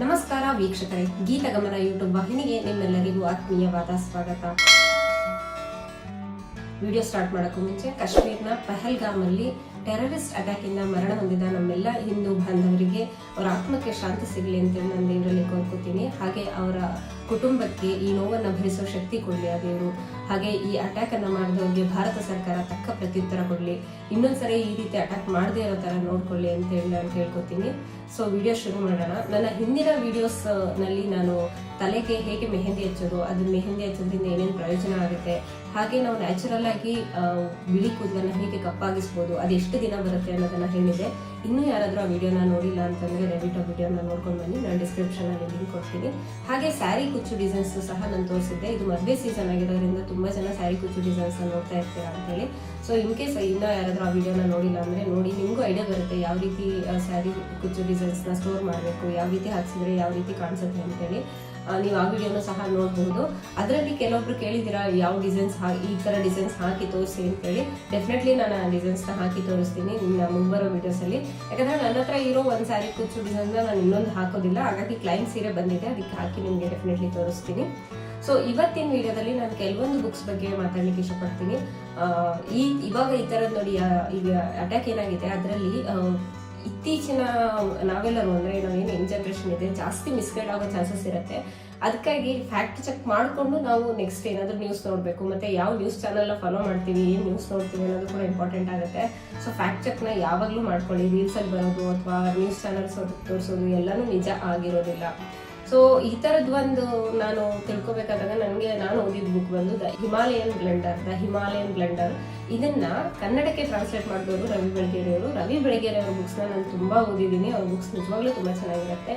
ನಮಸ್ಕಾರ ವೀಕ್ಷಕರೇ ಗೀತಗಮನ ಯೂಟ್ಯೂಬ್ ವಾಹಿನಿಗೆ ನಿಮ್ಮೆಲ್ಲರಿಗೂ ಆತ್ಮೀಯವಾದ ಸ್ವಾಗತ. ವಿಡಿಯೋ ಸ್ಟಾರ್ಟ್ ಮಾಡೋಕ್ಕೂ ಮುಂಚೆ ಕಾಶ್ಮೀರ್ನ ಪಹಲ್ಗಾಮಲ್ಲಿ ಟೆರರಿಸ್ಟ್ ಅಟ್ಯಾಕ್ ಇಂದ ಮರಣ ಹೊಂದಿದ ನಮ್ಮೆಲ್ಲ ಹಿಂದೂ ಬಾಂಧವರಿಗೆ ಅವರ ಆತ್ಮಕ್ಕೆ ಶಾಂತಿ ಸಿಗಲಿ ಅಂತೇಳಿ ನಾನು ದೇವರಲ್ಲಿ ಕೋರ್ಕೋತೀನಿ. ಹಾಗೆ ಅವರ ಕುಟುಂಬಕ್ಕೆ ಈ ನೋವನ್ನು ಭರಿಸೋ ಶಕ್ತಿ ಕೊಡಲಿ ಆ ದೇವರು. ಹಾಗೆ ಈ ಅಟ್ಯಾಕ್ ಅನ್ನು ಮಾಡಿದವರಿಗೆ ಭಾರತ ಸರ್ಕಾರ ತಕ್ಕ ಪ್ರತ್ಯುತ್ತರ ಕೊಡಲಿ. ಇನ್ನೊಂದ್ಸರಿ ಈ ರೀತಿ ಅಟ್ಯಾಕ್ ಮಾಡದೇ ಇರೋ ಥರ ನೋಡ್ಕೊಳ್ಳಿ ಅಂತ ಹೇಳಿ ನಾನು ಕೇಳ್ಕೊತೀನಿ. ಸೊ ವಿಡಿಯೋ ಶುರು ಮಾಡೋಣ. ನನ್ನ ಹಿಂದಿನ ವಿಡಿಯೋಸ್ನಲ್ಲಿ ನಾನು ತಲೆಗೆ ಹೇಗೆ ಮೆಹಂದಿ ಹಚ್ಚೋದು, ಅದು ಮೆಹಂದಿ ಹಚ್ಚೋದ್ರಿಂದ ಏನೇನು ಪ್ರಯೋಜನ ಆಗುತ್ತೆ? ಹಾಗೆ ನಾವು ನ್ಯಾಚುರಲ್ ಆಗಿ ಬಿಳಿ ಕೂದಲನ್ನ ಹೇಗೆ ಕಪ್ಪಾಗಿಸ್ಬೋದು ಎಷ್ಟು ದಿನ ಬರುತ್ತೆ ಅನ್ನೋದನ್ನ ಹೇಳಿದೆ. ಇನ್ನೂ ಯಾರಾದರೂ ಆ ವಿಡಿಯೋನ ನೋಡಿಲ್ಲ ಅಂತಂದರೆ ದಯವಿಟ್ಟು ಆ ವಿಡಿಯೋನ ನೋಡ್ಕೊಂಡು ಬನ್ನಿ. ನಾನು ಡಿಸ್ಕ್ರಿಪ್ಷನಲ್ಲಿ ಲಿಂಕ್ ಕೊಡ್ತೀನಿ. ಹಾಗೆ ಸ್ಯಾರಿ ಕುಚ್ಚು ಡಿಸೈನ್ಸ್ ಸಹ ನಾನು ತೋರಿಸಿದ್ದೆ. ಇದು ಮದುವೆ ಸೀಸನ್ ಆಗಿರೋದ್ರಿಂದ ತುಂಬ ಜನ ಸ್ಯಾರಿ ಕುಚ್ಚು ಡಿಸೈನ್ಸ್ನ ನೋಡ್ತಾ ಇರ್ತೀರಾ ಅಂತೇಳಿ ಸೊ ಇನ್ ಕೇಸ್ ಇನ್ನೂ ಯಾರಾದರೂ ಆ ವಿಡಿಯೋನ ನೋಡಿಲ್ಲ ಅಂದರೆ ನೋಡಿ, ನಿಮಗೂ ಐಡಿಯಾ ಬರುತ್ತೆ ಯಾವ ರೀತಿ ಸ್ಯಾರಿ ಕುಚ್ಚು ಡಿಸೈನ್ಸ್ನ ಸ್ಟೋರ್ ಮಾಡಬೇಕು, ಯಾವ ರೀತಿ ಹಾಕ್ಸಿದ್ರೆ ಯಾವ ರೀತಿ ಕಾಣಿಸುತ್ತೆ ಅಂತೇಳಿ ನೀವು ಆ ವಿಡಿಯೋನ ಸಹ ನೋಡಬಹುದು ಅದರಲ್ಲಿ ಕೆಲವೊಬ್ರು ಕೇಳಿದಿರ ಯಾವ ಡಿಸೈನ್ಸ್ ಈ ತರ ಡಿಸೈನ್ಸ್ ಹಾಕಿ ತೋರಿಸಿ ಅಂತ ಹೇಳಿ. ಡೆಫಿನೆಟ್ಲಿ ನಾನು ಆ ಡಿಸೈನ್ಸ್ನ ಹಾಕಿ ತೋರಿಸ್ತೀನಿ ನಿಮ್ಮ ಮುಂಬರೋ ವಿಡಿಯೋಸ್ ಅಲ್ಲಿ. ಯಾಕಂದ್ರೆ ನನ್ನ ಹತ್ರ ಇರೋ ಒಂದ್ ಸ್ಯಾರಿ ಕುಚ್ಚು ಡಿಸೈನ್ ನಾನು ಇನ್ನೊಂದು ಹಾಕೋದಿಲ್ಲ. ಹಾಗಾಗಿ ಕ್ಲೈಂಟ್ ಸೀರೆ ಬಂದಿದೆ, ಅದಕ್ಕೆ ಹಾಕಿ ನಿಮಗೆ ಡೆಫಿನೆಟ್ಲಿ ತೋರಿಸ್ತೀನಿ. ಸೊ ಇವತ್ತಿನ ವಿಡಿಯೋದಲ್ಲಿ ನಾನು ಕೆಲವೊಂದು ಬುಕ್ಸ್ ಬಗ್ಗೆ ಮಾತಾಡ್ಲಿಕ್ಕೆ ಇಷ್ಟಪಡ್ತೀನಿ. ಈ, ಇವಾಗ ಈ ಥರದ್ದು ನೋಡಿ ಈಗ ಅಟ್ಯಾಕ್ ಏನಾಗಿದೆ, ಅದರಲ್ಲಿ ಇತ್ತೀಚಿನ ನಾವೆಲ್ಲರೂ ಅಂದ್ರೆ ನಾವೇನು ಯಂಗ್ ಜನರೇಷನ್ ಇದೆ, ಜಾಸ್ತಿ ಮಿಸ್ಗೈಡ್ ಆಗೋ ಚಾನ್ಸಸ್ ಇರುತ್ತೆ. ಅದಕ್ಕಾಗಿ ಫ್ಯಾಕ್ಟ್ ಚೆಕ್ ಮಾಡಿಕೊಂಡು ನಾವು ನೆಕ್ಸ್ಟ್ ಏನಾದರೂ ನ್ಯೂಸ್ ನೋಡಬೇಕು. ಮತ್ತೆ ಯಾವ ನ್ಯೂಸ್ ಚಾನಲ್ನ ಫಾಲೋ ಮಾಡ್ತೀವಿ, ಏನು ನ್ಯೂಸ್ ನೋಡ್ತೀವಿ ಅನ್ನೋದು ಕೂಡ ಇಂಪಾರ್ಟೆಂಟ್ ಆಗುತ್ತೆ. ಸೊ ಫ್ಯಾಕ್ಟ್ ಚೆಕ್ನ ಯಾವಾಗಲೂ ಮಾಡ್ಕೊಳ್ಳಿ. ರೀಲ್ಸಲ್ಲಿ ಬರೋದು ಅಥವಾ ನ್ಯೂಸ್ ಚಾನಲ್ಸ್ ತೋರಿಸೋದು ಎಲ್ಲನೂ ನಿಜ ಆಗಿರೋದಿಲ್ಲ. ಸೊ ಈ ಥರದ್ದು ಒಂದು ನಾನು ತಿಳ್ಕೊಬೇಕಾದಾಗ ನನಗೆ ನಾನು ಓದಿದ ಬುಕ್ ಬಂದು the Himalayan blunder the Himalayan blunder ಇದನ್ನ ಕನ್ನಡಕ್ಕೆ ಟ್ರಾನ್ಸ್ಲೇಟ್ ಮಾಡಿದವರು ರವಿ ಬೆಳಗೆರೆಯವರು. ರವಿ ಬೆಳಗೆರೆ ಅವ್ರ ಬುಕ್ಸ್ನ ನಾನು ತುಂಬಾ ಓದಿದ್ದೀನಿ. ಅವ್ರ ಬುಕ್ಸ್ ನಿಜವಾಗ್ಲೂ ತುಂಬಾ ಚೆನ್ನಾಗಿರುತ್ತೆ.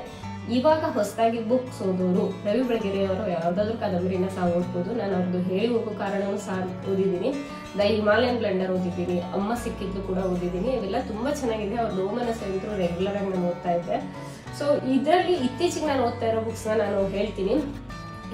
ಇವಾಗ ಹೊಸದಾಗಿ ಬುಕ್ಸ್ ಓದೋರು, ರವಿ ಬೆಳಗೆರೆಯವರು ಯಾವ್ದಾದ್ರು ಕಾದಂಬರಿನ ಸಹ ಓದ್ಬೋದು ನಾನು ಅವ್ರದ್ದು ಹೇಳಿ ಹೋಗೋ ಕಾರಣವೂ ಸಹ ಓದಿದ್ದೀನಿ. ದ ಹಿಮಾಲಯನ್ ಬ್ಲೆಂಡರ್ ಓದಿದ್ದೀನಿ. ಅಮ್ಮ ಸಿಕ್ಕಿದ್ದು ಕೂಡ ಓದಿದ್ದೀನಿ. ಇವೆಲ್ಲ ತುಂಬಾ ಚೆನ್ನಾಗಿದೆ. ಅವ್ರ ಲೋಮನ ಸಹಿತರು ರೆಗ್ಯುಲರ್ ಆಗಿ ನಾನು ಓದ್ತಾ ಇದ್ದೆ. ಸೊ ಇದರಲ್ಲಿ ಇತ್ತೀಚೆಗೆ ನಾನು ಓದ್ತಾ ಇರೋ ಬುಕ್ಸ್ನ ನಾನು ಹೇಳ್ತೀನಿ.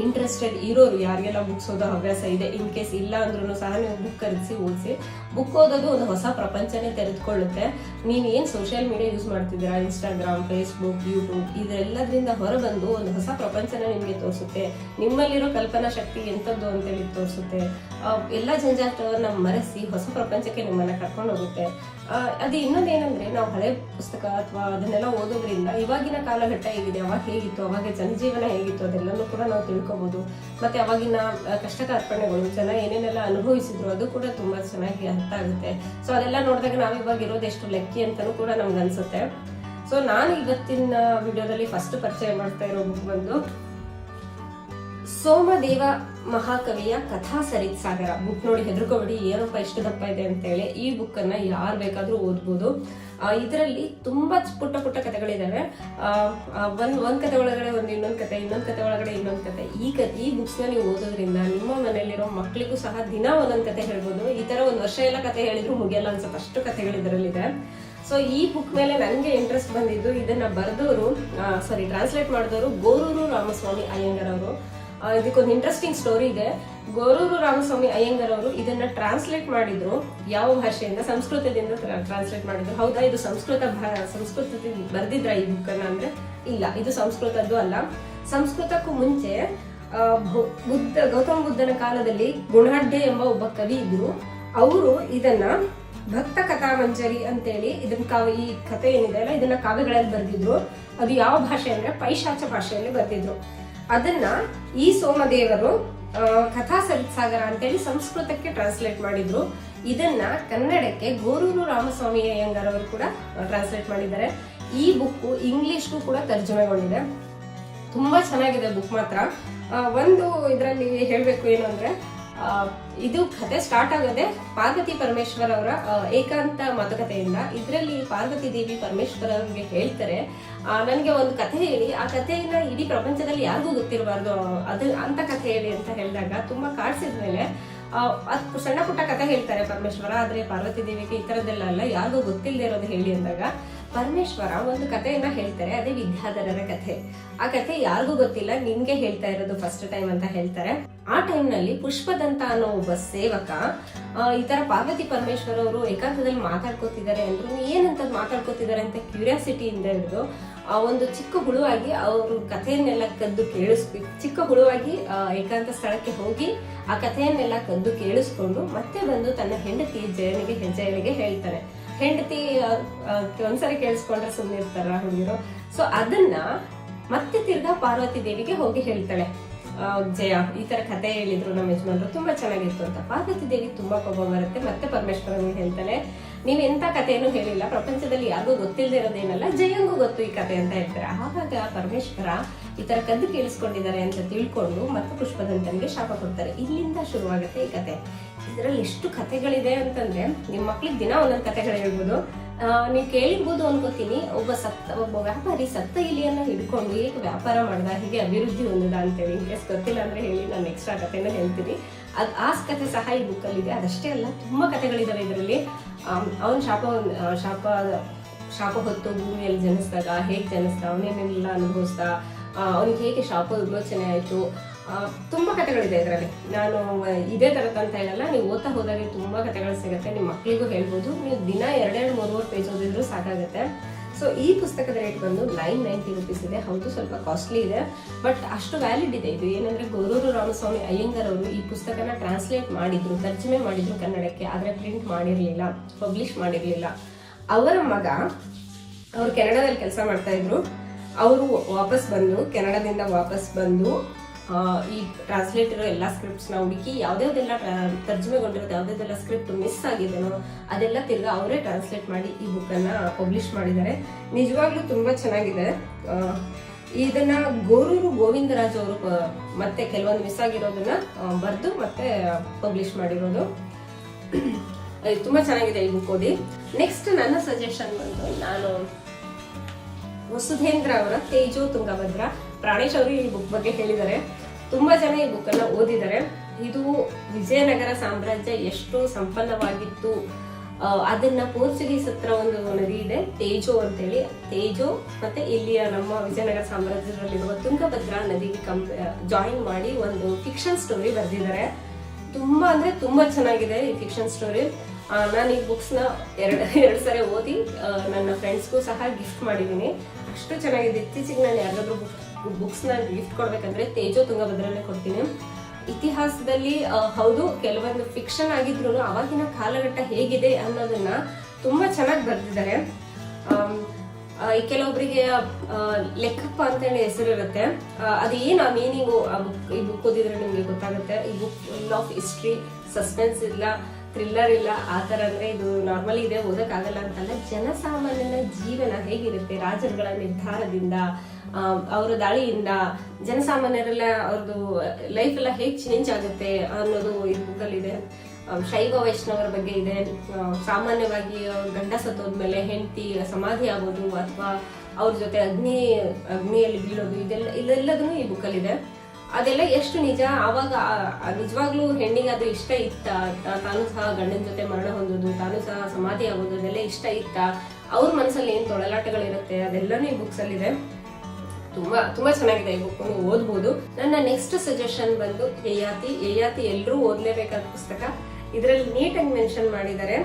ಇಂಟ್ರೆಸ್ಟೆಡ್ ಇರೋರು ಯಾರಿಗೆಲ್ಲ ಬುಕ್ಸ್ ಓದೋ ಹವ್ಯಾಸ ಇದೆ ಇನ್ ಕೇಸ್ ಇಲ್ಲ ಅಂದ್ರೂ ಸಹ ನೀವು ಬುಕ್ ಖರೀದಿಸಿ, ಓದಿಸಿ. ಬುಕ್ ಓದೋದು ಒಂದು ಹೊಸ ಪ್ರಪಂಚನೇ ತೆರೆದುಕೊಳ್ಳುತ್ತೆ. ನೀವು ಏನು ಸೋಷಿಯಲ್ ಮೀಡಿಯಾ ಯೂಸ್ ಮಾಡ್ತಿದ್ದೀರಾ? ಇನ್ಸ್ಟಾಗ್ರಾಮ್ ಫೇಸ್ಬುಕ್ ಯೂಟ್ಯೂಬ್ ಇದೆಲ್ಲದರಿಂದ ಹೊರಬಂದು ಒಂದು ಹೊಸ ಪ್ರಪಂಚನ ನಿಮಗೆ ತೋರಿಸುತ್ತೆ. ನಿಮ್ಮಲ್ಲಿರೋ ಕಲ್ಪನಾ ಶಕ್ತಿ ಎಂಥದ್ದು ಅಂತೇಳಿ ತೋರಿಸುತ್ತೆ. ಎಲ್ಲ ಜಂಜಾಟವನ್ನ ಮರೆಸಿ ಹೊಸ ಪ್ರಪಂಚಕ್ಕೆ ನಿಮ್ಮನ್ನು ಕರ್ಕೊಂಡು ಹೋಗುತ್ತೆ. ಅದು ಇನ್ನೊಂದೇನಂದ್ರೆ, ನಾವು ಹಳೆ ಪುಸ್ತಕ ಅಥವಾ ಅದನ್ನೆಲ್ಲ ಓದೋದ್ರಿಂದ ಇವಾಗಿನ ಕಾಲಘಟ್ಟ ಹೇಗಿದೆ? ಅವಾಗ ಹೇಗಿತ್ತು? ಅವಾಗ ಜನಜೀವನ ಹೇಗಿತ್ತು? ಅದೆಲ್ಲನೂ ಕೂಡ ನಾವು ತಿಳ್ಕೊಬಹುದು ಮತ್ತೆ ಅವಾಗಿನ ಕಷ್ಟದ ಅರ್ಪಣೆಗಳು ಜನ ಏನೇನೆಲ್ಲ ಅನುಭವಿಸಿದ್ರು ಅದು ಕೂಡ ತುಂಬಾ ಚೆನ್ನಾಗಿ ಅರ್ಥ ಆಗುತ್ತೆ. ಸೊ ಅದೆಲ್ಲ ನೋಡಿದಾಗ ನಾವು ಇವಾಗ ಇರೋದು ಎಷ್ಟು ಲೆಕ್ಕಿ ಅಂತಲೂ ಕೂಡ ನಮ್ಗೆ ಅನ್ಸುತ್ತೆ ಸೊ ನಾನು ಇವತ್ತಿನ ವಿಡಿಯೋದಲ್ಲಿ ಫಸ್ಟ್ ಪರಿಚಯ ಮಾಡ್ತಾ ಇರೋ ಬುಕ್ ಬಂದು ಸೋಮದೇವ ಮಹಾಕವಿಯ ಕಥಾ ಸರಿತ್ ಸಾಗರ ಬುಕ್ ನೋಡಿ ಹೆದರ್ಕೋಬೇಡಿ ಏನಪ್ಪ ಇಷ್ಟು ದಪ್ಪ ಇದೆ ಅಂತೇಳಿ ಈ ಬುಕ್ ಅನ್ನ ಯಾರು ಬೇಕಾದ್ರೂ ಓದ್ಬೋದು. ಇದರಲ್ಲಿ ತುಂಬಾ ಪುಟ್ಟ ಪುಟ್ಟ ಕಥೆಗಳಿದಾವೆ. ಒಂದು, ಒಂದ್ ಕತೆ ಒಳಗಡೆ ಒಂದ್ ಇನ್ನೊಂದ್ ಕತೆ ಇನ್ನೊಂದ್ ಕತೆ ಒಳಗಡೆ ಇನ್ನೊಂದ್ ಕತೆ. ಈ ಕ, ಈ ಬುಕ್ಸ್ನ ನೀವು ಓದೋದ್ರಿಂದ ನಿಮ್ಮ ಮನೆಯಲ್ಲಿರೋ ಮಕ್ಕಳಿಗೂ ಸಹ ದಿನ ಒಂದೊಂದ್ ಕತೆ ಹೇಳ್ಬೋದು. ಈ ತರ ಒಂದ್ ವರ್ಷ ಎಲ್ಲ ಕತೆ ಹೇಳಿದ್ರು ಮುಗಿಯಲ್ಲ ಅನ್ಸುತ್ತೆ. ಅಷ್ಟು ಕಥೆಗಳು ಇದರಲ್ಲಿದೆ. ಸೊ ಈ ಬುಕ್ ಮೇಲೆ ನನಗೆ ಇಂಟ್ರೆಸ್ಟ್ ಬಂದಿದ್ದು ಇದನ್ನ ಬರೆದವರು ಸಾರಿ ಟ್ರಾನ್ಸ್ಲೇಟ್ ಮಾಡಿದವರು ಗೋರೂರು ರಾಮಸ್ವಾಮಿ ಅಯ್ಯಂಗರ್ ಅವರು ಇದಕ್ಕೊಂದು ಇಂಟ್ರೆಸ್ಟಿಂಗ್ ಸ್ಟೋರಿ ಇದೆ. ಗೋರೂರು ರಾಮಸ್ವಾಮಿ ಅಯ್ಯಂಗರ್ ಅವರು ಇದನ್ನ ಟ್ರಾನ್ಸ್ಲೇಟ್ ಮಾಡಿದ್ರು. ಯಾವ ಭಾಷೆಯಿಂದ? ಸಂಸ್ಕೃತದಿಂದ ಟ್ರಾನ್ಸ್ಲೇಟ್ ಮಾಡಿದ್ರು. ಹೌದಾ, ಇದು ಸಂಸ್ಕೃತ ಸಂಸ್ಕೃತದಿಂದ ಬರ್ದಿದ್ರ ಈ ಬುಕ್ ಅಂದ್ರೆ? ಇಲ್ಲ, ಇದು ಸಂಸ್ಕೃತದ್ದು ಅಲ್ಲ. ಸಂಸ್ಕೃತಕ್ಕೂ ಮುಂಚೆ ಬುದ್ಧ, ಗೌತಮ ಬುದ್ಧನ ಕಾಲದಲ್ಲಿ ಗುಣಾಢ್ಯ ಎಂಬ ಒಬ್ಬ ಕವಿ ಇದ್ರು. ಅವರು ಇದನ್ನ ಭಕ್ತ ಕಥಾ ಮಂಜರಿ ಅಂತೇಳಿ ಇದನ್ನ ಕಾವ್ಯ ಈ ಕಥೆ ಏನಿದೆ ಅಲ್ಲ, ಇದನ್ನ ಕಾವ್ಯಗಳಲ್ಲಿ ಬರೆದಿದ್ರು. ಅದು ಯಾವ ಭಾಷೆ ಅಂದ್ರೆ ಪೈಶಾಚ ಭಾಷೆಯಲ್ಲಿ ಬರೆದಿದ್ರು. ಅದನ್ನ ಈ ಸೋಮದೇವರು ಕಥಾ ಸರಿತ್ಸಾಗರ ಅಂತೇಳಿ ಸಂಸ್ಕೃತಕ್ಕೆ ಟ್ರಾನ್ಸ್ಲೇಟ್ ಮಾಡಿದ್ರು. ಇದನ್ನ ಕನ್ನಡಕ್ಕೆ ಗೋರೂರು ರಾಮಸ್ವಾಮಿ ಅಯ್ಯಂಗಾರ್ ಅವರು ಕೂಡ ಟ್ರಾನ್ಸ್ಲೇಟ್ ಮಾಡಿದ್ದಾರೆ. ಈ ಬುಕ್ ಇಂಗ್ಲಿಷ್ಗೂ ಕೂಡ ತರ್ಜುಮೆಗೊಂಡಿದೆ. ತುಂಬಾ ಚೆನ್ನಾಗಿದೆ ಬುಕ್ ಮಾತ್ರ. ಒಂದು ಇದರಲ್ಲಿ ಹೇಳಬೇಕು ಏನು ಅಂದ್ರೆ ಇದು ಕತೆ ಸ್ಟಾರ್ಟ್ ಆಗೋದೆ ಪಾರ್ವತಿ ಪರಮೇಶ್ವರ್ ಅವರ ಏಕಾಂತ ಮಾತುಕತೆಯಿಂದ ಇದರಲ್ಲಿ ಪಾರ್ವತಿ ದೇವಿ ಪರಮೇಶ್ವರ್ ಅವರಿಗೆ ಹೇಳ್ತಾರೆ ನನಗೆ ಒಂದು ಕಥೆ ಹೇಳಿ, ಆ ಕಥೆಯನ್ನ ಇಡೀ ಪ್ರಪಂಚದಲ್ಲಿ ಯಾರಿಗೂ ಗೊತ್ತಿರಬಾರ್ದು, ಅದು ಅಂತ ಕಥೆ ಹೇಳಿ ಅಂತ ಹೇಳಿದಾಗ ತುಂಬಾ ಕಾಡ್ಸಿದ್ಮೇಲೆ ಅದ್ ಸಣ್ಣ ಪುಟ್ಟ ಕಥೆ ಹೇಳ್ತಾರೆ ಪರಮೇಶ್ವರ, ಆದ್ರೆ ಪಾರ್ವತಿ ದೇವಿಗೆ ಈ ತರದ್ದೆಲ್ಲ ಅಲ್ಲ, ಯಾರಿಗೂ ಗೊತ್ತಿಲ್ಲದೆ ಇರೋದು ಹೇಳಿ ಅಂದಾಗ ಪರಮೇಶ್ವರ ಒಂದು ಕಥೆಯನ್ನ ಹೇಳ್ತಾರೆ, ಅದೇ ವಿದ್ಯಾಧರರ ಕಥೆ. ಆ ಕಥೆ ಯಾರಿಗೂ ಗೊತ್ತಿಲ್ಲ, ನಿನ್ಗೆ ಹೇಳ್ತಾ ಇರೋದು ಫಸ್ಟ್ ಟೈಮ್ ಅಂತ ಹೇಳ್ತಾರೆ. ಆ ಟೈಮ್ನಲ್ಲಿ ಪುಷ್ಪದಂತ ಅನ್ನೋ ಒಬ್ಬ ಸೇವಕ ಈ ತರ ಪಾರ್ವತಿ ಪರಮೇಶ್ವರ ಅವರು ಏಕಾಂತದಲ್ಲಿ ಮಾತಾಡ್ಕೋತಿದ್ದಾರೆ ಅಂದ್ರು ಏನಂತ ಮಾತಾಡ್ಕೋತಿದ್ದಾರೆ ಅಂತ ಕ್ಯೂರಿಯಾಸಿಟಿಯಿಂದ ಹಿಡಿದು ಆ ಒಂದು ಚಿಕ್ಕ ಹುಳುವಾಗಿ ಅವರು ಕಥೆಯನ್ನೆಲ್ಲ ಕದ್ದು ಕೇಳಿಸ್ಬೇಕು. ಚಿಕ್ಕ ಹುಳುವಾಗಿ ಏಕಾಂತ ಸ್ಥಳಕ್ಕೆ ಹೋಗಿ ಆ ಕಥೆಯನ್ನೆಲ್ಲ ಕದ್ದು ಕೇಳಿಸ್ಕೊಂಡು ಮತ್ತೆ ಬಂದು ತನ್ನ ಹೆಂಡತಿ ಜಯನಿಗೆ, ಹೆಜ್ಜಯನಿಗೆ ಹೇಳ್ತಾರೆ ಹೆಂಡತಿ ಒಂದ್ಸರಿ ಕೇಳಿಸ್ಕೊಂಡ್ರೆ ಸುಮ್ಮನೆ ಇರ್ತಾರ ಹುಡುಗಿರು. ಸೊ ಅದನ್ನ ಮತ್ತೆ ತಿರ್ಗಾ ಪಾರ್ವತಿ ದೇವಿಗೆ ಹೋಗಿ ಹೇಳ್ತಾಳೆ. ಜಯ, ಈ ತರ ಕಥೆ ಹೇಳಿದ್ರು ನಮ್ಮ ಯಜಮಾನ್ರು, ತುಂಬಾ ಚೆನ್ನಾಗಿತ್ತು ಅಂತ. ಪಾರ್ವತಿ ದೇವಿ ತುಂಬಾ ಕೋಪ ಬರುತ್ತೆ, ಮತ್ತೆ ಪರಮೇಶ್ವರನಿಗೆ ಹೇಳ್ತಾಳೆ. ನೀವ್ ಎಂತ ಕಥೆಯನ್ನು ಹೇಳಿಲ್ಲ, ಪ್ರಪಂಚದಲ್ಲಿ ಯಾರಿಗೂ ಗೊತ್ತಿಲ್ಲದೆ ಇರೋದೇನಲ್ಲ, ಜಯಂಗೂ ಗೊತ್ತು ಈ ಕಥೆ ಅಂತ ಹೇಳ್ತಾರೆ. ಆವಾಗ ಪರಮೇಶ್ವರ ಈ ತರ ಕದ್ದು ಕೇಳಿಸ್ಕೊಂಡಿದ್ದಾರೆ ಅಂತ ತಿಳ್ಕೊಂಡು ಮತ್ತೆ ಪುಷ್ಪದಂತನಿಗೆ ಶಾಪ ಕೊಡ್ತಾರೆ. ಇಲ್ಲಿಂದ ಶುರುವಾಗುತ್ತೆ ಈ ಕತೆ ಇದರಲ್ಲಿ ಎಷ್ಟು ಕಥೆಗಳಿದೆ ಅಂತಂದ್ರೆ ನಿಮ್ಮ ಮಕ್ಳಿಗೆ ದಿನ ಒಂದೊಂದು ಕಥೆಗಳು ಹೇಳ್ಬೋದು. ನೀವ್ ಕೇಳಿರ್ಬೋದು ಅನ್ಕೋತೀನಿ. ಒಬ್ಬ ಸತ್ತ, ಒಬ್ಬ ವ್ಯಾಪಾರಿ ಸತ್ತ ಇಲಿಯನ್ನ ಹಿಡ್ಕೊಂಡು ಹೇಗೆ ವ್ಯಾಪಾರ ಮಾಡ್ದ, ಹೀಗೆ ಅಭಿವೃದ್ಧಿ ಹೊಂದದ ಅಂತೇಳಿ, ಇನ್ ಕೇಸ್ ಗೊತ್ತಿಲ್ಲ ಅಂದ್ರೆ ಹೇಳಿ, ನಾನು ಎಕ್ಸ್ಟ್ರಾ ಕಥೆನ ಹೇಳ್ತೀನಿ. ಅದ್ ಆ ಕಥೆ ಸಹ ಈ ಬುಕ್ಕಲ್ಲಿದೆ ಅದಷ್ಟೇ ಅಲ್ಲ, ತುಂಬಾ ಕಥೆಗಳಿದಾವೆ ಇದರಲ್ಲಿ. ಅವನ ಶಾಪ ಶಾಪ ಶಾಪ ಹೊತ್ತು ಭೂಮಿಯಲ್ಲಿ ಜನಿಸಿದಾಗ ಹೇಗೆ ಜನಿಸ್ತಾ ಅವನೇನೆಲ್ಲ ಅನುಭವಿಸ್ತಾ ಅವನಿಗೆ ಹೇಗೆ ಶಾಪ ವಿಮೋಚನೆ ಆಯ್ತು ತುಂಬ ಕಥೆಗಳಿದೆ ಇದರಲ್ಲಿ. ನಾನು, ಇದೇ ಥರದ ಅಂತ ಹೇಳಲ್ಲ, ನೀವು ಓದ್ತಾ ಹೋದಾಗ ತುಂಬಾ ಕಥೆಗಳು ಸಿಗುತ್ತೆ ನಿಮ್ಮ ಮಕ್ಕಳಿಗೂ ಹೇಳ್ಬೋದು. ನೀವು ದಿನ ಎರಡೆರಡು ಮೂರು ಮೂರು ಪೇಜ್ ಓದಿದ್ರು ಸಾಕಾಗುತ್ತೆ. ಸೊ ಈ ಪುಸ್ತಕದ ರೇಟ್ ಬಂದು ನೈನ್ ನೈಂಟಿ ರುಪೀಸ್ ಇದೆ. ಹೌದು, ಸ್ವಲ್ಪ ಕಾಸ್ಟ್ಲಿ ಇದೆ ಬಟ್ ಅಷ್ಟು ವ್ಯಾಲಿಡ್ ಇದೆ. ಇದು ಏನಂದ್ರೆ ಗೊರೂರು ರಾಮಸ್ವಾಮಿ ಅಯ್ಯಂಗರ್ ಅವರು ಈ ಪುಸ್ತಕನ ಟ್ರಾನ್ಸ್ಲೇಟ್ ಮಾಡಿದ್ರು, ತರ್ಜಮೆ ಮಾಡಿದ್ರು ಕನ್ನಡಕ್ಕೆ, ಆದ್ರೆ ಪ್ರಿಂಟ್ ಮಾಡಿರ್ಲಿಲ್ಲ ಪಬ್ಲಿಷ್ ಮಾಡಿರ್ಲಿಲ್ಲ. ಅವರ ಮಗ, ಅವರು ಕೆನಡಾದಲ್ಲಿ ಕೆಲಸ ಮಾಡ್ತಾ ಇದ್ರು. ಅವರು ವಾಪಸ್ ಬಂದು, ಕೆನಡಾದಿಂದ ವಾಪಸ್ ಬಂದು ಈ ಟ್ರಾನ್ಸ್ಲೇಟ್ ಇರೋ ಎಲ್ಲ ಸ್ಕ್ರಿಪ್ಟ್ಸ್ನ ಹುಡುಕಿ ಯಾವ್ದಾವ್ದೆಲ್ಲ ತರ್ಜುಮೆಗೊಂಡಿರುತ್ತೆ ಯಾವ್ದಾವ್ದೆಲ್ಲ ಸ್ಕ್ರಿಪ್ಟ್ ಮಿಸ್ ಆಗಿದೆನೋ ಅದೆಲ್ಲ ತಿರ್ಗಾ ಅವರೇ ಟ್ರಾನ್ಸ್ಲೇಟ್ ಮಾಡಿ ಈ ಬುಕ್ ಅನ್ನ ಪಬ್ಲಿಷ್ ಮಾಡಿದ್ದಾರೆ. ನಿಜವಾಗ್ಲೂ ತುಂಬಾ ಚೆನ್ನಾಗಿದೆ. ಇದನ್ನ ಗೋರೂರು ಗೋವಿಂದರಾಜ್ ಅವರು ಮತ್ತೆ ಕೆಲವೊಂದು ಮಿಸ್ ಆಗಿರೋದನ್ನ ಬರೆದು ಮತ್ತೆ ಪಬ್ಲಿಷ್ ಮಾಡಿರೋದು. ತುಂಬಾ ಚೆನ್ನಾಗಿದೆ ಈ ಬುಕ್ ಓದಿ. ನೆಕ್ಸ್ಟ್ ನನ್ನ ಸಜೆಷನ್ ಬಂದು ನಾನು ವಸುಧೇಂದ್ರ ಅವರ ತೇಜೋ ತುಂಗಭದ್ರ. ಪ್ರಾಣೇಶ್ ಅವರು ಈ ಬುಕ್ ಬಗ್ಗೆ ಹೇಳಿದ್ದಾರೆ. ತುಂಬಾ ಜನ ಈ ಬುಕ್ ಅನ್ನ ಓದಿದ್ದಾರೆ. ಇದು ವಿಜಯನಗರ ಸಾಮ್ರಾಜ್ಯ ಎಷ್ಟು ಸಂಪನ್ನವಾಗಿತ್ತು. ಅದನ್ನ ಪೋರ್ಚುಗೀಸ್ ಹತ್ರ ಒಂದು ನದಿ ಇದೆ, ತೇಜೋ ಅಂತೇಳಿ. ತೇಜೋ ಮತ್ತೆ ಇಲ್ಲಿಯ ನಮ್ಮ ವಿಜಯನಗರ ಸಾಮ್ರಾಜ್ಯದಲ್ಲಿರುವ ತುಂಗಭದ್ರಾ ನದಿಗೆ ಕಂಪ್ ಜಾಯಿನ್ ಮಾಡಿ ಒಂದು ಫಿಕ್ಷನ್ ಸ್ಟೋರಿ ಬರೆದಿದ್ದಾರೆ. ತುಂಬಾ ಅಂದ್ರೆ ತುಂಬಾ ಚೆನ್ನಾಗಿದೆ ಈ ಫಿಕ್ಷನ್ ಸ್ಟೋರಿ ನಾನು ಈ ಬುಕ್ಸ್ನ ಎರಡು, ಎರಡ್ ಸರಿ ಓದಿ ನನ್ನ ಫ್ರೆಂಡ್ಸ್ಗೂ ಸಹ ಗಿಫ್ಟ್ ಮಾಡಿದ್ದೀನಿ. ಅಷ್ಟು ಚೆನ್ನಾಗಿದೆ. ಇತ್ತೀಚೆಗೆ ನಾನು ಯಾರಾದ್ರೂ ಬುಕ್ಸ್ ನ ಗಿಫ್ಟ್ ಕೊಡ್ಬೇಕಂದ್ರೆ ತೇಜೋ ತುಂಗಭದ್ರನೇ ಕೊಡ್ತೀನಿ. ಇತಿಹಾಸದಲ್ಲಿ ಹೌದು, ಕೆಲವೊಂದು ಫಿಕ್ಷನ್ ಆಗಿದ್ರು ಅವಾಗಿನ ಕಾಲಘಟ್ಟ ಹೇಗಿದೆ ಅನ್ನೋದನ್ನ ತುಂಬಾ ಚೆನ್ನಾಗಿ ಬರೆದಿದ್ದಾರೆ. ಕೆಲವೊಬ್ಬರಿಗೆ ಲೆಕ್ಕಪ್ಪ ಲೆಕ್ಕಪ್ಪ ಅಂತೇಳಿ ಹೆಸರಿರುತ್ತೆ. ಅದು ಏನು ಆ ಮೀನಿಂಗು ಈ ಬುಕ್ ಓದಿದ್ರೆ ನಿಮಗೆ ಗೊತ್ತಾಗುತ್ತೆ. ಈ book full of history suspense ಇಲ್ಲ. ಥ್ರಿಲ್ಲರ್ ಇಲ್ಲ, ಆ ಥರ ಅಂದರೆ ಇದು ನಾರ್ಮಲಿ ಇದೆ, ಓದೋಕ್ಕಾಗಲ್ಲ ಅಂತಲ್ಲ ಜನಸಾಮಾನ್ಯನ ಜೀವನ ಹೇಗಿರುತ್ತೆ? ರಾಜರುಗಳ ನಿರ್ಧಾರದಿಂದ ಅವರ ದಾಳಿಯಿಂದ ಜನಸಾಮಾನ್ಯರೆಲ್ಲ ಅವ್ರದ್ದು ಲೈಫ್ ಎಲ್ಲ ಹೇಗೆ ಚೇಂಜ್ ಆಗುತ್ತೆ ಅನ್ನೋದು ಈ ಬುಕ್ಕಲ್ಲಿದೆ ಶೈವ ವೈಷ್ಣವರ ಬಗ್ಗೆ ಇದೆ. ಸಾಮಾನ್ಯವಾಗಿ ಗಂಡ ಸತ್ತೋದ್ಮೇಲೆ ಹೆಂಡತಿ ಸಮಾಧಿ ಆಗೋದು ಅಥವಾ ಅವ್ರ ಜೊತೆ ಅಗ್ನಿ, ಅಗ್ನಿಯಲ್ಲಿ ಬೀಳೋದು, ಇದೆಲ್ಲ ಇದೆಲ್ಲದೂ ಈ ಬುಕ್ಕಲ್ಲಿ ಇದೆ ಅದೆಲ್ಲ ಎಷ್ಟು ನಿಜ? ಆ ನಿಜವಾಗ್ಲೂ ಹೆಣ್ಣಿಗೆ ಅದು ಇಷ್ಟ ಇತ್ತ? ತಾನು ಸಹ ಗಂಡನ ಜೊತೆ ಮರಣ ಹೊಂದೋದು, ತಾನು ಸಹ ಸಮಾಧಿ ಆಗೋದು, ಅದೆಲ್ಲ ಇಷ್ಟ ಇತ್ತ? ಅವ್ರ ಮನಸ್ಸಲ್ಲಿ ಏನ್ ತೊಳಲಾಟಗಳಿರುತ್ತೆ ಅದೆಲ್ಲನೂ ಈ ಬುಕ್ಸ್ ಅಲ್ಲಿ ಇದೆ ತುಂಬಾ ತುಂಬಾ ಚೆನ್ನಾಗಿದೆ ಈ ಬುಕ್ ಓದ್ಬಹುದು ಓದ್ಬೋದು. ನನ್ನ ನೆಕ್ಸ್ಟ್ ಸಜೆಷನ್ ಬಂದು ಯಯಾತಿ ಏಯಾತಿ ಎಲ್ಲರೂ ಓದ್ಲೇಬೇಕಾದ ಪುಸ್ತಕ. ಇದರಲ್ಲಿ ನೀಟಾಗಿ ಮೆನ್ಷನ್ ಮಾಡಿದ್ದಾರೆ.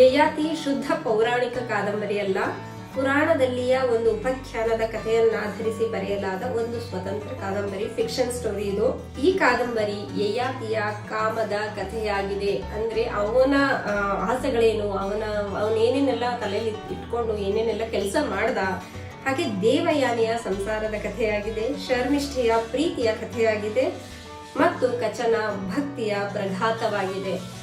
ಯಯಾತಿ ಶುದ್ಧ ಪೌರಾಣಿಕ ಕಾದಂಬರಿ ಅಲ್ಲ. ಪುರಾಣದಲ್ಲಿಯ ಒಂದು ಉಪಖ್ಯಾನದ ಕಥೆಯನ್ನಾಧರಿಸಿ ಬರೆಯಲಾದ ಒಂದು ಸ್ವತಂತ್ರ ಕಾದಂಬರಿ ಫಿಕ್ಷನ್ ಸ್ಟೋರಿ ಇದು. ಈ ಕಾದಂಬರಿ ಯಯಾತಿಯ ಕಾಮದ ಕಥೆಯಾಗಿದೆ. ಅಂದ್ರೆ ಅವನ ಆಸೆಗಳೇನು, ಅವನ, ಅವನೇನೇನೆಲ್ಲ ತಲೆಯಲ್ಲಿ ಇಟ್ಕೊಂಡು ಏನೇನೆಲ್ಲ ಕೆಲಸ ಮಾಡ್ದ, ಹಾಗೆ ದೇವಯಾನಿಯ ಸಂಸಾರದ ಕಥೆಯಾಗಿದೆ, ಶರ್ಮಿಷ್ಠೆಯ ಪ್ರೀತಿಯ ಕಥೆಯಾಗಿದೆ, ಮತ್ತು ಕಚನ ಭಕ್ತಿಯ ಪ್ರಘಾತವಾಗಿದೆ.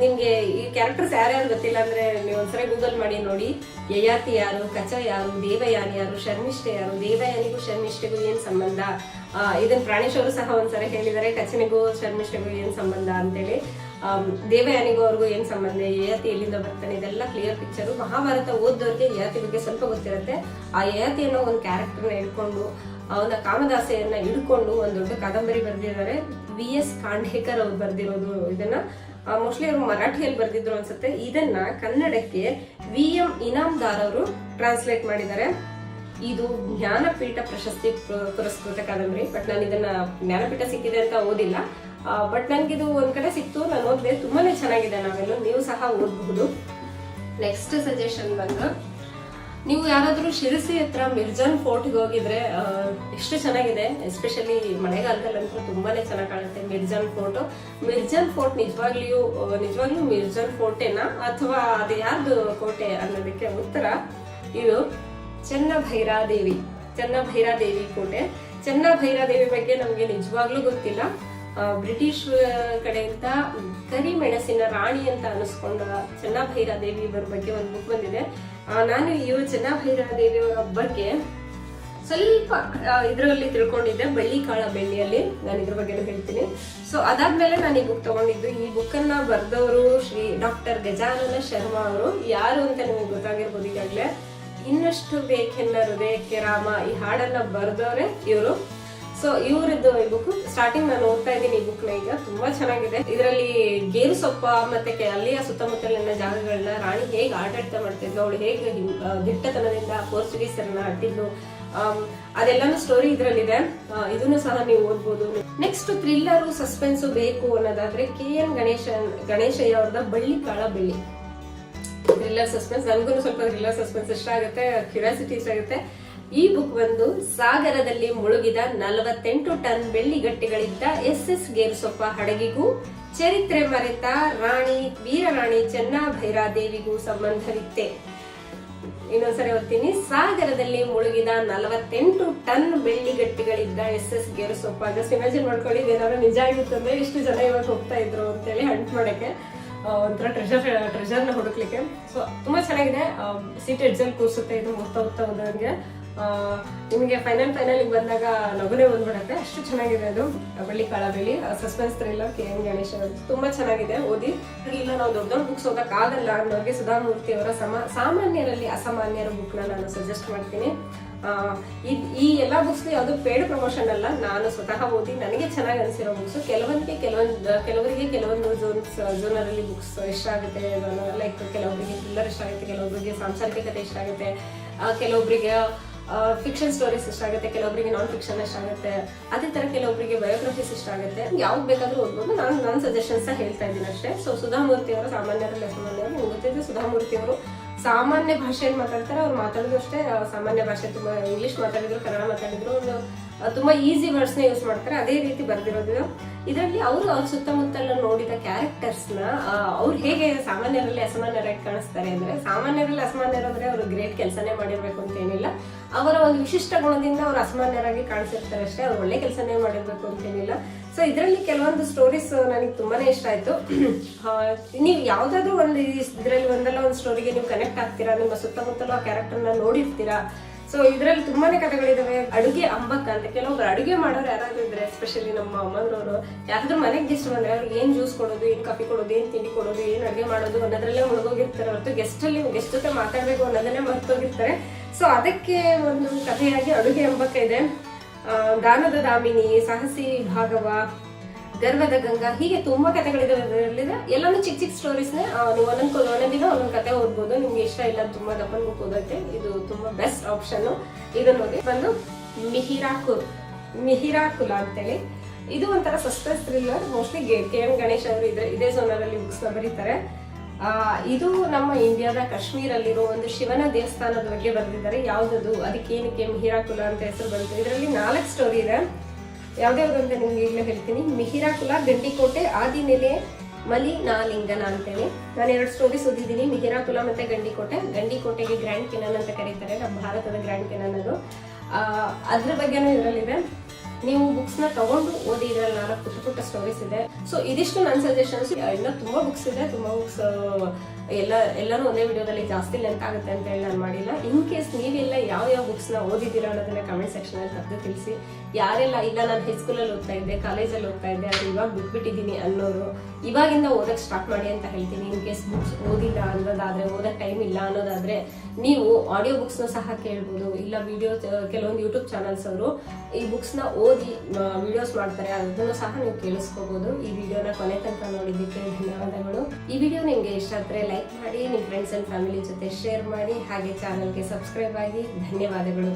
ನಿಮ್ಗೆ ಈ ಕ್ಯಾರೆಕ್ಟರ್ಸ್ ಯಾರ್ಯಾರು ಗೊತ್ತಿಲ್ಲ ಅಂದ್ರೆ ನೀವು ಒಂದ್ಸರಿ ಗೂಗಲ್ ಮಾಡಿ ನೋಡಿ. ಯಯಾತಿ ಯಾರು, ಕಚ ಯಾರು, ದೇವಯಾನಿ ಯಾರು, ಶರ್ಮಿಷ್ಠೆ ಯಾರು, ದೇವಯಾನಿಗೂ ಶರ್ಮಿಷ್ಠೆಗೂ ಏನ್ ಸಂಬಂಧ? ಇದನ್ನ ಇದನ್ ಪ್ರಾಣೇಶ್ ಅವರು ಸಹ ಒಂದ್ಸರಿ ಹೇಳಿದ್ದಾರೆ, ಕಚನಿಗೂ ಶರ್ಮಿಷ್ಠೆಗೂ ಏನ್ ಸಂಬಂಧ ಅಂತೇಳಿ. ದೇವಯಾನಿಗೂ ಅವ್ರಿಗೂ ಏನ್ ಸಂಬಂಧ? ಯಯಾತಿ ಎಲ್ಲಿಂದ ಬರ್ತಾನೆ? ಇದೆಲ್ಲ ಕ್ಲಿಯರ್ ಪಿಕ್ಚರು ಮಹಾಭಾರತ ಓದ್ದವ್ರಿಗೆ ಯಯಾತಿ ಬಗ್ಗೆ ಸ್ವಲ್ಪ ಗೊತ್ತಿರುತ್ತೆ. ಆ ಯಯಾತಿ ಅನ್ನೋ ಒಂದು ಕ್ಯಾರೆಕ್ಟರ್ನ ಇಟ್ಕೊಂಡು ಅವನ ಕಾಮದಾಸೆಯನ್ನ ಹಿಡ್ಕೊಂಡು ಒಂದು ದೊಡ್ಡ ಕಾದಂಬರಿ ಬರೆದಿದ್ದಾರೆ. ವಿ ಎಸ್ ಕಾಂಡೇಕರ್ ಅವ್ರು ಬರೆದಿರೋದು ಇದನ್ನ. ಮೋಸ್ಟ್ಲಿ ಅವರು ಮರಾಠಿಯಲ್ಲಿ ಬರೆದಿದ್ರು ಅನ್ಸುತ್ತೆ. ಇದನ್ನ ಕನ್ನಡಕ್ಕೆ ವಿ ಎಂ ಇನಾಮ್ದಾರ್ ಅವರು ಟ್ರಾನ್ಸ್ಲೇಟ್ ಮಾಡಿದ್ದಾರೆ. ಇದು ಜ್ಞಾನಪೀಠ ಪ್ರಶಸ್ತಿ ಪುರಸ್ಕೃತ ಕಾದಂಬರಿ. ಬಟ್ ನಾನು ಇದನ್ನ ಜ್ಞಾನಪೀಠ ಸಿಕ್ಕಿದೆ ಅಂತ ಓದಿಲ್ಲ. ಬಟ್ ನನಗಿದು ಒಂದ್ ಕಡೆ ಸಿಕ್ತು. ನಾನು ಓದಿದೆ. ತುಂಬಾನೇ ಚೆನ್ನಾಗಿದೆ ನಾವೆಲ್ಲ ನೀವು ಸಹ ಓದಬಹುದು. ನೆಕ್ಸ್ಟ್ ಸಜೆಷನ್ ಬಂದು ನೀವು ಯಾರಾದ್ರೂ ಶಿರಸಿ ಹತ್ರ ಮಿರ್ಜಾನ್ ಫೋರ್ಟ್ಗೆ ಹೋಗಿದ್ರೆ ಎಷ್ಟು ಚೆನ್ನಾಗಿದೆ? ಎಸ್ಪೆಷಲಿ ಮಳೆಗಾಲದಲ್ಲಂತೂ ತುಂಬಾನೇ ಚೆನ್ನಾಗಿ ಕಾಣುತ್ತೆ ಮಿರ್ಜಾನ್ ಫೋರ್ಟ್. ಮಿರ್ಜಾನ್ ಫೋರ್ಟ್ ನಿಜವಾಗ್ಲೂ ನಿಜವಾಗ್ಲೂ ಮಿರ್ಜಾನ್ ಫೋರ್ಟೇನಾ? ಅಥವಾ ಅದು ಯಾರ್ದು ಕೋಟೆ ಅನ್ನೋದಕ್ಕೆ ಉತ್ತರ, ಇದು ಚೆನ್ನಭೈರಾದೇವಿ ಚೆನ್ನಭೈರಾದೇವಿ ಕೋಟೆ. ಚೆನ್ನಭೈರಾದೇವಿ ಬಗ್ಗೆ ನಮಗೆ ನಿಜವಾಗ್ಲೂ ಗೊತ್ತಿಲ್ಲ. ಬ್ರಿಟಿಷ್ ಕಡೆಯಿಂದ ಕರಿಮೆಣಸಿನ ರಾಣಿ ಅಂತ ಅನಿಸ್ಕೊಂಡ ಚೆನ್ನಭೈರಾದೇವಿ ಇವರ ಬಗ್ಗೆ ಒಂದು ಬುಕ್ ಬಂದಿದೆ. ನಾನು ಇವರು ಚೆನ್ನಭೈರಾದೇವಿಯವರ ಬಗ್ಗೆ ಸ್ವಲ್ಪ ಇದರಲ್ಲಿ ತಿಳ್ಕೊಂಡಿದ್ದೆ ಬಳ್ಳಿ ಕಾಳ ಬೆಳ್ಳಿಯಲ್ಲಿ. ನಾನು ಇದ್ರ ಬಗ್ಗೆ ಹೇಳ್ತೀನಿ. ಸೊ ಅದಾದ್ಮೇಲೆ ನಾನು ಈ ಬುಕ್ ತಗೊಂಡಿದ್ದು, ಈ ಬುಕ್ ಅನ್ನ ಬರೆದವರು ಶ್ರೀ ಡಾಕ್ಟರ್ ಗಜಾನನ ಶರ್ಮಾ ಅವರು. ಯಾರು ಅಂತ ನಿಮಗೆ ಗೊತ್ತಾಗಿರ್ಬೋದು ಈಗಾಗಲೇ. ಇನ್ನಷ್ಟು ಬೇಕೆನ್ನ ಹೃದಯಕ್ಕೆ ರಾಮ, ಈ ಹಾಡನ್ನ ಬರೆದವರೇ ಇವರು. ಸೊ ಇವರದ್ದು ಈ ಬುಕ್ ಸ್ಟಾರ್ಟಿಂಗ್ ನಾನು ಓದ್ತಾ ಇದ್ದೀನಿ, ಈ ಬುಕ್ನ ಈಗ. ತುಂಬಾ ಚೆನ್ನಾಗಿದೆ. ಇದರಲ್ಲಿ ಗೇರು ಸೊಪ್ಪ ಮತ್ತೆ ಅಲ್ಲಿಯ ಸುತ್ತಮುತ್ತಲಿನ ಜಾಗಗಳನ್ನ ರಾಣಿ ಹೇಗೆ ಆಡಳಿತ ಮಾಡ್ತಿದ್ಲು, ಅವಳು ಹೇಗೆ ದಿಟ್ಟತನದಿಂದ ಪೋರ್ಚುಗೀಸರನ್ನ ಅಟ್ಟಿದ್ಲು ಅದೆಲ್ಲಾನು ಸ್ಟೋರಿ ಇದರಲ್ಲಿದೆ. ಇದನ್ನು ಸಹ ನೀವು ಓದ್ಬೋದು. ನೆಕ್ಸ್ಟ್ ಥ್ರಿಲ್ಲರ್ ಸಸ್ಪೆನ್ಸ್ ಬೇಕು ಅನ್ನೋದಾದ್ರೆ ಕೆ ಎನ್ ಗಣೇಶ ಗಣೇಶಯ್ಯ ಅವ್ರದ ಬಳ್ಳಿ ಕಾಳ ಬೆಳ್ಳಿ. ಥ್ರಿಲ್ಲರ್ ಸಸ್ಪೆನ್ಸ್ ನನಗೂ ಸ್ವಲ್ಪ ಥ್ರಿಲ್ಲರ್ ಸಸ್ಪೆನ್ಸ್ ಇಷ್ಟ ಆಗುತ್ತೆ ಕ್ಯೂರಿಯಾಸಿಟಿ ಇಷ್ಟ ಆಗುತ್ತೆ. ಈ ಬುಕ್ ಬಂದು ಸಾಗರದಲ್ಲಿ ಮುಳುಗಿದ ನಲವತ್ತೆಂಟು ಟನ್ ಬೆಳ್ಳಿ ಗಟ್ಟಿಗಳಿದ್ದ ಎಸ್ ಎಸ್ ಗೇರುಸೊಪ್ಪ ಹಡಗಿಗೂ, ಚರಿತ್ರೆ ಮರೆತ ರಾಣಿ, ವೀರರಾಣಿ ಚೆನ್ನಭೈರಾದೇವಿಗೂ ಸಂಬಂಧವಿತ್ತೆ. ಇನ್ನೊಂದ್ಸರಿ ಓದ್ತೀನಿ. ಸಾಗರದಲ್ಲಿ ಮುಳುಗಿದ ನಲವತ್ತೆಂಟು ಟನ್ ಬೆಳ್ಳಿ ಗಟ್ಟಿಗಳಿದ್ದ S S Gairsoppa. Just imagine ಮಾಡ್ಕೊಳ್ಳಿ ಏನಾದ್ರು ನಿಜ ಆಗಿತ್ತಂದ್ರೆ ಇಷ್ಟು ಜನ ಇವಾಗ ಹೋಗ್ತಾ ಇದ್ರು ಅಂತೇಳಿ ಹಂಟ್ ಮಾಡಕ್ಕೆ ಒಂಥರ ಟ್ರೆಷರ್ ಟ್ರೆಷರ್ನ ಹುಡುಕ್ಲಿಕ್ಕೆ. ಸೊ ತುಂಬಾ ಚೆನ್ನಾಗಿದೆ. ಸೀಟ್ ಎಡ್ಜಲ್ಲಿ ಕೂರಿಸುತ್ತೆ, ಇದು ಹೋಗ್ತಾ ಹೋಗ್ತಾ ಹೋದಂಗೆ. ನಿಮಗೆ ಫೈನಲ್ ಫೈನಲ್ ಬಂದಾಗ ನಗುನೇ ಬಂದ್ಬಿಡತ್ತೆ. ಅಷ್ಟು ಚೆನ್ನಾಗಿದೆ ಅದು. Balli Kaala suspense thriller K N Ganesh ತುಂಬಾ ಚೆನ್ನಾಗಿದೆ, ಓದಿ. ಇಲ್ಲ ನಾವು ದೊಡ್ಡ ದೊಡ್ಡ ಬುಕ್ಸ್ ಓದಕ್ ಆಗಲ್ಲ ಅನ್ನೋರಿಗೆ ಸುಧಾಮೂರ್ತಿ ಅವರ ಸಮ, ಸಾಮಾನ್ಯರಲ್ಲಿ ಅಸಾಮಾನ್ಯರ ಬುಕ್ನ ನಾನು ಸಜೆಸ್ಟ್ ಮಾಡ್ತೀನಿ. ಈ ಎಲ್ಲಾ ಬುಕ್ಸ್ ಯಾವುದು ಪೇಡ್ ಪ್ರಮೋಷನ್ ಅಲ್ಲ. ನಾನು ಸ್ವತಃ ಓದಿ, ನನಗೆ ಚೆನ್ನಾಗಿ ಅನಿಸಿರೋ ಬುಕ್ಸ್ ಕೆಲವೊಂದಿಗೆ ಕೆಲವೊಂದು ಕೆಲವರಿಗೆ ಕೆಲವೊಂದು ಜೋನ್ಸ್ ಜೋನರಲ್ಲಿ ಬುಕ್ಸ್ ಇಷ್ಟ ಆಗುತ್ತೆ. ಲೈಕ್ ಕೆಲವೊಬ್ಬರಿಗೆ ಥ್ರಿಲ್ಲರ್ ಇಷ್ಟ ಆಗುತ್ತೆ ಕೆಲವೊಬ್ಬರಿಗೆ ಸಾಂಸಾರಿಕ ಕತೆ ಇಷ್ಟ ಆಗುತ್ತೆ. ಕೆಲವೊಬ್ಬರಿಗೆ ಫಿಕ್ಷನ್ ಸ್ಟೋರೀಸ್ ಇಷ್ಟ ಆಗುತ್ತೆ ಕೆಲವೊಬ್ಬರಿಗೆ ನಾನ್ ಫಿಕ್ಷನ್ ಇಷ್ಟ ಆಗುತ್ತೆ. ಅದೇ ತರ ಕೆಲವೊಬ್ಬರಿಗೆ ಬಯೋಗ್ರಫೀಸ್ ಇಷ್ಟ ಆಗುತ್ತೆ. ಯಾವ್ದು ಬೇಕಾದ್ರೂ ಓದ್ಬೋದು. ನಾನು ನನ್ನ ಸಜೆಷನ್ಸ್ ಹೇಳ್ತಾ ಇದ್ದೀನಿ ಅಷ್ಟೇ. ಸೊ ಸುಧಾಮೂರ್ತಿ ಅವರು ಸಾಮಾನ್ಯರಲ್ಲಿ ಸಾಮಾನ್ಯರು ಗೊತ್ತಿದೆ ಸುಧಾಮೂರ್ತಿ ಅವರು ಸಾಮಾನ್ಯ ಭಾಷೆಯಲ್ಲಿ ಮಾತಾಡ್ತಾರೆ. ಅವ್ರು ಮಾತಾಡಿದ್ರು ಅಷ್ಟೇ. ಸಾಮಾನ್ಯ ಭಾಷೆ ತುಂಬಾ ಇಂಗ್ಲಿಷ್ ಮಾತಾಡಿದ್ರು, ಕನ್ನಡ ಮಾತಾಡಿದ್ರು. ಒಂದು ತುಂಬಾ ಈಸಿ ವರ್ಡ್ಸ್ನ ಯೂಸ್ ಮಾಡ್ತಾರೆ. ಅದೇ ರೀತಿ ಬರ್ದಿರೋದು. ಇದರಲ್ಲಿ ಅವರು ಅವ್ರ ಸುತ್ತಮುತ್ತಲ ನೋಡಿದ ಕ್ಯಾರೆಕ್ಟರ್ಸ್ನ ಅವ್ರು ಹೇಗೆ ಸಾಮಾನ್ಯರಲ್ಲಿ ಅಸಮಾನ್ಯರಾಗಿ ಕಾಣಿಸ್ತಾರೆ ಅಂದ್ರೆ, ಸಾಮಾನ್ಯರಲ್ಲಿ ಅಸಮಾನ್ಯರಾದ್ರೆ ಅವರು ಗ್ರೇಟ್ ಕೆಲಸನೇ ಮಾಡಿರ್ಬೇಕು ಅಂತ ಏನಿಲ್ಲ. ಅವರ ಒಂದು ವಿಶಿಷ್ಟ ಗುಣದಿಂದ ಅವ್ರು ಅಸಮಾನ್ಯರಾಗಿ ಕಾಣಿಸಿರ್ತಾರೆ ಅಷ್ಟೇ. ಅವ್ರು ಒಳ್ಳೆ ಕೆಲಸನೇ ಮಾಡಿರ್ಬೇಕು ಅಂತ ಏನಿಲ್ಲ. ಸೊ ಇದರಲ್ಲಿ ಕೆಲವೊಂದು ಸ್ಟೋರೀಸ್ ನನಗೆ ತುಂಬಾನೇ ಇಷ್ಟ ಆಯ್ತು. ನೀವು ಯಾವ್ದಾದ್ರು ಒಂದು ಇದರಲ್ಲಿ ಒಂದಲ್ಲ ಒಂದು ಸ್ಟೋರಿಗೆ ನೀವು ಕನೆಕ್ಟ್ ಆಗ್ತೀರಾ? ನಿಮ್ಮ ಸುತ್ತಮುತ್ತಲೂ ಆ ಕ್ಯಾರೆಕ್ಟರ್ನ ನೋಡಿರ್ತೀರಾ? ಸೊ ಇದರಲ್ಲಿ ತುಂಬಾನೇ ಕಥೆಗಳಿದಾವೆ. ಅಡುಗೆ ಅಂಬಕ್ಕ ಅಂತ ಕೆಲವೊಬ್ರು ಅಡುಗೆ ಮಾಡೋರು ಯಾರಾದ್ರೂ ಇದ್ರೆ ಎಸ್ಪೆಷಲಿ ನಮ್ಮ ಅಮ್ಮನವರು, ಯಾರಾದ್ರೂ ಮನೆಗೆ ಗೆಸ್ಟ್ ಬಂದ್ರೆ ಅವ್ರಿಗೆ ಏನ್ ಜ್ಯೂಸ್ ಕೊಡೋದು, ಏನ್ ಕಾಫಿ ಕೊಡೋದು, ಏನ್ ತಿಂಡಿ ಕೊಡೋದು, ಏನ್ ಅಡುಗೆ ಮಾಡೋದು ಅನ್ನೋದ್ರಲ್ಲೇ ಮುಳುಗೋಗಿರ್ತಾರೆ. ಹೊರತು ಗೆಸ್ಟ್ ಅಲ್ಲಿ ಗೆಸ್ಟ್ ಜೊತೆ ಮಾತಾಡ್ಬೇಕು ಅನ್ನೋದನ್ನೇ ಮರ್ತೋಗಿರ್ತಾರೆ. ಸೊ ಅದಕ್ಕೆ ಒಂದು ಕಥೆಯಾಗಿ ಅಡುಗೆ ಅಂಬಕ್ಕ ಇದೆ. ಗಾನದ ದಾಮಿನಿ, ಸಾಹಸಿ ಭಾಗವ ಗರ್ವದ ಗಂಗಾ, ಹೀಗೆ ತುಂಬಾ ಕಥೆಗಳಿದಾವೆ ಇದರಲ್ಲಿದೆ ಎಲ್ಲಾನು ಚಿಕ್ಕ ಚಿಕ್ಕ ಸ್ಟೋರೀಸ್ ನೀವು ಒಂದೊಂದು ಒಂದೊಂದು ದಿನ ಒಂದೊಂದು ಕತೆ ಓದ್ಬೋದು. ನಿಮ್ಗೆ ಇಷ್ಟ ಇಲ್ಲ ತುಂಬಾ ದಪ್ಪನ್ ಬುಕ್ ಓದೈತೆ ಇದು ತುಂಬಾ ಬೆಸ್ಟ್ ಆಪ್ಷನ್ ಇದನ್ನ ಓದಿ ಬಂದು ಮಿಹಿರಾಕುಲ್ ಮಿಹಿರಾಕುಲ ಅಂತೇಳಿ. ಇದು ಒಂಥರ suspense thriller mostly K M Ganesh ಅವರು ಇದ್ರೆ ಇದೇ ಝೋನರಲ್ಲಿ ಬುಕ್ಸ್ ಬರೀತಾರೆ. ಇದು ನಮ್ಮ ಇಂಡಿಯಾದ ಕಾಶ್ಮೀರಲ್ಲಿರೋ ಒಂದು ಶಿವನ ದೇವಸ್ಥಾನದ ಬಗ್ಗೆ ಬರೆದಿದ್ದಾರೆ. ಯಾವ್ದದು? ಅದಕ್ಕೆ ಏನಕ್ಕೆ ಮಿಹಿರಾಕುಲ ಅಂತ ಹೆಸರು ಬಂತು? ಇದರಲ್ಲಿ ನಾಲ್ಕು ಸ್ಟೋರಿ ಇದೆ. ಯಾವ್ದ್ಯಾವ್ದು ಅಂತ ನಿಮ್ಗೆ ಈಗಲೇ ಹೇಳ್ತೀನಿ. ಮಿಹಿರಾಕುಲ ಗಂಡಿಕೋಟೆ ಆದಿನೆಲೆ ಮಲಿ ನಾಲಿಂಗನ ಅಂತೇಳಿ. ನಾನು ಎರಡು ಸ್ಟೋರೀಸ್ ಓದಿದ್ದೀನಿ. ಮಿಹಿರಾಕುಲ ಮತ್ತೆ ಗಂಡಿಕೋಟೆ ಗಂಡಿಕೋಟೆಗೆ ಗ್ರ್ಯಾಂಡ್ ಕೆನನ್ ಅಂತ ಕರೀತಾರೆ. ನಮ್ಮ ಭಾರತದ ಗ್ರ್ಯಾಂಡ್ ಕೆನನ್ ಅದು. ಅದ್ರ ಬಗ್ಗೆನೂ ಇದರಲ್ಲಿದೆ. ನೀವು ಬುಕ್ಸ್ನ ತಗೊಂಡು ಓದಿ ನಾಲ್ಕು ಪುಟ್ಟ ಪುಟ್ಟ ಸ್ಟೋರೀಸ್ ಇದೆ. ಸೊ ಇದಿಷ್ಟು ನನ್ನ ಸಜೆಷನ್ಸ್ ಇನ್ನೂ ತುಂಬಾ ಬುಕ್ಸ್ ಇದೆ. ತುಂಬಾ ಬುಕ್ಸ್ ಎಲ್ಲ, ಎಲ್ಲಾನು ಒಂದೇ ವಿಡಿಯೋದಲ್ಲಿ ಜಾಸ್ತಿ ಲೆಂತ್ ಆಗುತ್ತೆ ಅಂತ ಹೇಳಿ ನಾನು ಮಾಡಿಲ್ಲ. ಇನ್ ಕೇಸ್ ನೀವೆಲ್ಲ ಯಾವ ಯಾವ ಬುಕ್ಸ್ನ ಓದಿದ್ದೀರಾ ಅನ್ನೋದನ್ನ ಕಮೆಂಟ್ ಸೆಕ್ಷನ್ ಅಲ್ಲಿ ತಪ್ಪದೆ ತಿಳಿಸಿ. ಯಾರೆಲ್ಲ ಇಲ್ಲ ನಾನು ಹೈಸ್ಕೂಲಲ್ಲಿ ಓದ್ತಾ ಇದ್ದೆ ಕಾಲೇಜಲ್ಲಿ ಓದ್ತಾ ಇದ್ದೆ ಅದು ಇವಾಗ ಬಿಟ್ಬಿಟ್ಟಿದ್ದೀನಿ ಅನ್ನೋರು, ಇವಾಗಿಂದ ಓದಕ್ಕೆ ಸ್ಟಾರ್ಟ್ ಮಾಡಿ ಅಂತ ಹೇಳ್ತೀನಿ. ಇನ್ ಕೇಸ್ ಬುಕ್ಸ್ ಓದಿಲ್ಲ ಅನ್ನೋದಾದ್ರೆ ಓದಕ್ಕೆ ಟೈಮ್ ಇಲ್ಲ ಅನ್ನೋದಾದ್ರೆ, ನೀವು ಆಡಿಯೋ ಬುಕ್ಸ್ನ ಸಹ ಕೇಳ್ಬೋದು. ಇಲ್ಲ ವಿಡಿಯೋ ಕೆಲವೊಂದು ಯೂಟ್ಯೂಬ್ ಚಾನಲ್ಸ್ ಅವರು ಈ ಬುಕ್ಸ್ನ ಓದಿ ವಿಡಿಯೋಸ್ ಮಾಡ್ತಾರೆ, ಅದನ್ನು ಸಹ ನೀವು ಕೇಳಿಸ್ಕೋಬಹುದು ಈ ವಿಡಿಯೋನ ಕೊನೆ ತನಕ ನೋಡಿದ್ದಕ್ಕೆ ಧನ್ಯವಾದಗಳು. ಈ ವಿಡಿಯೋ ನಿಮ್ಗೆ ಇಷ್ಟ ಆದ್ರೆ ಲೈಕ್ ಮಾಡಿ ನಿಮ್ಮ ಫ್ರೆಂಡ್ಸ್ ಅಂಡ್ ಫ್ಯಾಮಿಲಿ ಜೊತೆ ಶೇರ್ ಮಾಡಿ, ಹಾಗೆ ಚಾನಲ್ಗೆ ಸಬ್ಸ್ಕ್ರೈಬ್ ಆಗಿ ಧನ್ಯವಾದಗಳು.